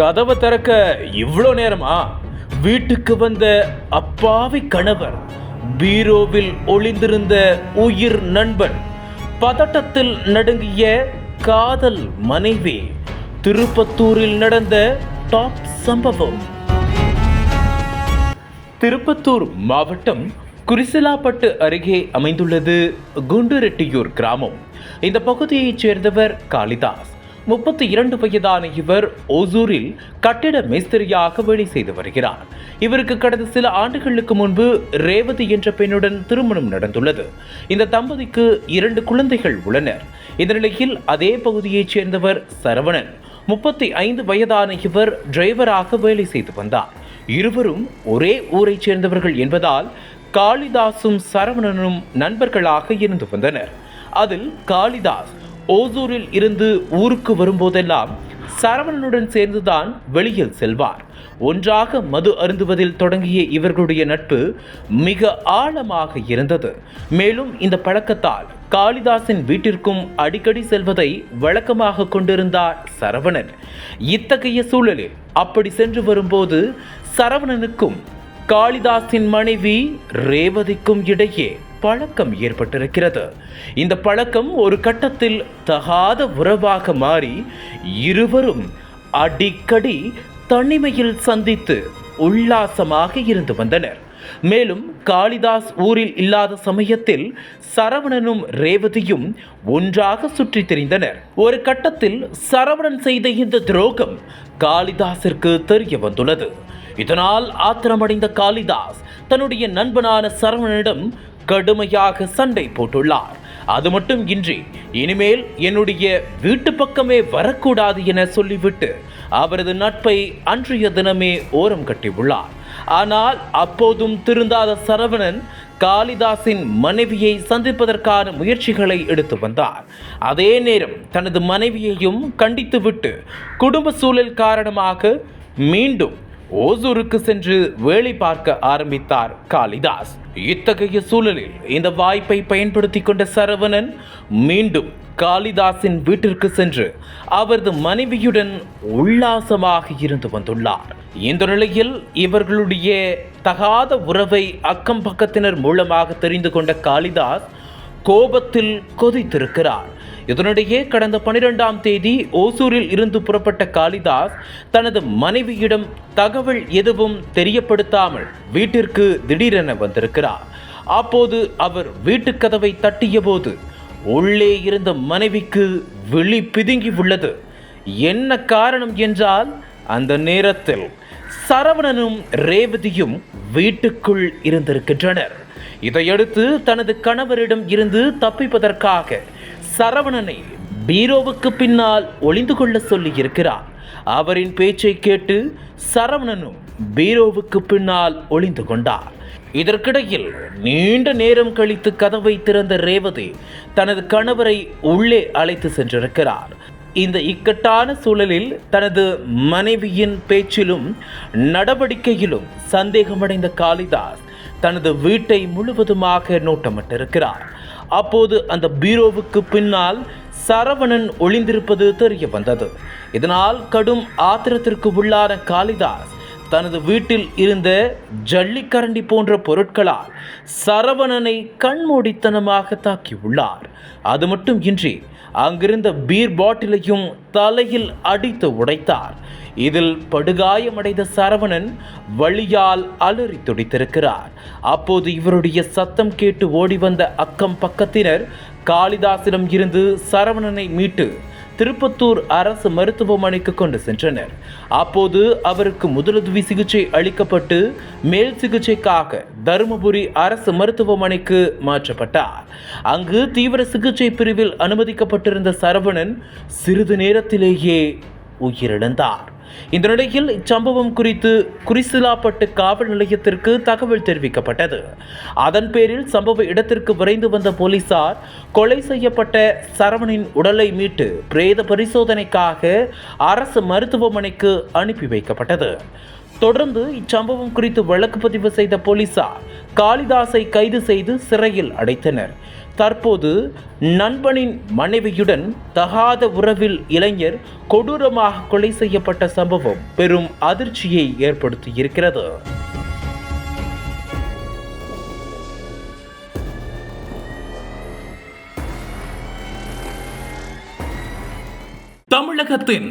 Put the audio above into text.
கதவை திறக்க இவ்வளோ நேரமா? வீட்டுக்கு வந்த அப்பாவி கணவர் பீரோவில் ஒளிந்திருந்த உயிர் நண்பன் பதட்டத்தில் நடுங்கிய காதல் மனைவி திருப்பத்தூரில் நடந்த டாப் சம்பவம். திருப்பத்தூர் மாவட்டம் குரிசிலாப்பட்டு அருகே அமைந்துள்ளது குண்டுரெட்டியூர் கிராமம். இந்த பகுதியைச் சேர்ந்தவர் காளிதாஸ். முப்பத்தி இரண்டு வயதான இவர் ஓசூரில் கட்டிட மேஸ்திரியாக வேலை செய்து வருகிறார். இவருக்கு கடந்த சில ஆண்டுகளுக்கு முன்பு ரேவதி என்ற பெண்ணுடன் திருமணம் நடந்துள்ளது. இந்த தம்பதிக்கு இரண்டு குழந்தைகள் உள்ளனர். இந்த நிலையில் அதே பகுதியைச் சேர்ந்தவர் சரவணன். முப்பத்தி ஐந்து வயதான இவர் டிரைவராக வேலை செய்து வந்தார். இருவரும் ஒரே ஊரைச் சேர்ந்தவர்கள் என்பதால் காளிதாசும் சரவணனும் நண்பர்களாக இருந்து வந்தனர். அதில் காளிதாஸ் ஓசூரில் இருந்து ஊருக்கு வரும்போதெல்லாம் சரவணனுடன் சேர்ந்துதான் வெளியில் செல்வார். ஒன்றாக மது அருந்துவதில் தொடங்கிய இவர்களுடைய நட்பு மிக ஆழமாக இருந்தது. மேலும் இந்த பழக்கத்தால் காளிதாசின் வீட்டிற்கும் அடிக்கடி செல்வதை வழக்கமாக கொண்டிருந்தார் சரவணன். இத்தகைய சூழலில் அப்படி சென்று வரும்போது சரவணனுக்கும் காளிதாசின் மனைவி ரேவதிக்கும் இடையே பழக்கம் ஏற்பட்டிருக்கிறது. இந்த பழக்கம் ஒரு கட்டத்தில் தகாத உறவாக மாறி இருவரும் அடிக்கடி தனிமையில் சந்தித்து உல்லாசமாக இருந்து வந்தனர். மேலும் காளிதாஸ் ஊரில் இல்லாத சமயத்தில் சரவணனும் ரேவதியும் ஒன்றாக சுற்றித் திரிந்தனர். ஒரு கட்டத்தில் சரவணன் செய்த இந்த துரோகம் காளிதாசிற்கு தெரிய வந்துள்ளது. இதனால் ஆத்திரமடைந்த காளிதாஸ் தன்னுடைய நண்பனான சரவணனிடம் கடுமையாக சண்டை போட்டுள்ளார். அது மட்டும் இன்றி இனிமேல் என்னுடைய வீட்டு பக்கமே வரக்கூடாது என சொல்லிவிட்டு அவரது நட்பை அன்றைய தினமே ஓரம் கட்டியுள்ளார். ஆனால் அப்போதும் திருந்தாத சரவணன் காளிதாசின் மனைவியை சந்திப்பதற்கான முயற்சிகளை எடுத்து வந்தார். அதே நேரம் தனது மனைவியையும் கண்டித்துவிட்டு குடும்ப சூழல் காரணமாக மீண்டும் ஓசூருக்கு சென்று வேலை பார்க்க ஆரம்பித்தார் காளிதாஸ். இத்தகைய சூழலில் இந்த வாய்ப்பை பயன்படுத்தி கொண்ட சரவணன் மீண்டும் காளிதாசின் வீட்டிற்கு சென்று அவரது மனைவியுடன் உல்லாசமாக இருந்து வந்துள்ளார். இந்த நிலையில் இவர்களுடைய தகாத உறவை அக்கம் பக்கத்தினர் மூலமாக தெரிந்து கொண்ட காளிதாஸ் கோபத்தில் கொதித்திருக்கிறார். இதனிடையே கடந்த பனிரெண்டாம் தேதி ஓசூரில் இருந்து புறப்பட்ட காளிதாஸ் தனது மனைவியிடம் தகவல் எதுவும் தெரியப்படுத்தாமல் வீட்டிற்கு திடீரென வந்திருக்கிறார். அப்போது அவர் வீட்டுக் கதவை தட்டிய போது உள்ளே இருந்த மனைவிக்கு வெளி பிதுங்கி உள்ளது. என்ன காரணம் என்றால் அந்த நேரத்தில் சரவணனும் ரேவதியும் வீட்டுக்குள் இருந்திருக்கின்றனர். இதையடுத்து தனது கணவரிடம் இருந்து தப்பிப்பதற்காக சரவணனை பீரோவுக்கு பின்னால் ஒளிந்து கொள்ள சொல்லி இருக்கிறார். அவரின் பேச்சை கேட்டு சரவணனும் பீரோவுக்கு பின்னால் ஒளிந்து கொண்டார். இதற்கிடையில் நீண்ட நேரம் கழித்து கதவை திறந்த ரேவதி தனது கணவரை உள்ளே அழைத்து சென்றிருக்கிறார். இந்த இக்கட்டான சூழலில் தனது மனைவியின் பேச்சிலும் நடவடிக்கையிலும் சந்தேகமடைந்த காளிதாஸ் தனது வீட்டை முழுவதுமாக நோட்டமிட்டிருக்கிறார். அப்போது அந்த பீரோவுக்கு பின்னால் சரவணன் ஒளிந்திருப்பது தெரிய வந்தது. இதனால் கடும் ஆத்திரத்திற்கு உள்ளான காளிதாஸ் தனது வீட்டில் இருந்த ஜல்லிக்கரண்டி போன்ற பொருட்களால் சரவணனை கண்மூடித்தனமாக தாக்கியுள்ளார். அது மட்டும் இன்றி அங்கிருந்த பீர் பாட்டிலையும் தலையில் அடித்து உடைத்தார். இதில் படுகாயமடைந்த சரவணன் வழியால் அலறி துடித்திருக்கிறார். அப்போது இவருடைய சத்தம் கேட்டு ஓடி வந்த அக்கம் பக்கத்தினர் காளிதாசிடம் இருந்து சரவணனை மீட்டு திருப்பத்தூர் அரசு மருத்துவமனைக்கு கொண்டு சென்றனர். அப்போது அவருக்கு முதலுதவி சிகிச்சை அளிக்கப்பட்டு மேல் சிகிச்சைக்காக தருமபுரி அரசு மருத்துவமனைக்கு மாற்றப்பட்டார். அங்கு தீவிர சிகிச்சை பிரிவில் அனுமதிக்கப்பட்டிருந்த சரவணன் சிறிது நேரத்திலேயே உயிரிழந்தார். இந்த நிலையில் இச்சம்பவம் குறித்து குறிசிலாப்பட்டு காவல் நிலையத்திற்கு தகவல் தெரிவிக்கப்பட்டது. அதன் பேரில் சம்பவ இடத்திற்கு விரைந்து வந்த போலீசார் கொலை செய்யப்பட்ட சரவணின் உடலை மீட்டு பிரேத பரிசோதனைக்காக அரசு மருத்துவமனைக்கு அனுப்பி வைக்கப்பட்டது. தொடர்ந்து இச்சம்பவம் குறித்து வழக்கு பதிவு செய்த போலீசார் காளிதாசை கைது செய்து சிறையில் அடைத்தனர். தற்போது நண்பனின் மனைவியுடன் தகாத உறவில் இளைஞர் கொடூரமாக கொலை செய்யப்பட்ட சம்பவம் பெரும் அதிர்ச்சியை ஏற்படுத்தியிருக்கிறது. தமிழகத்தின்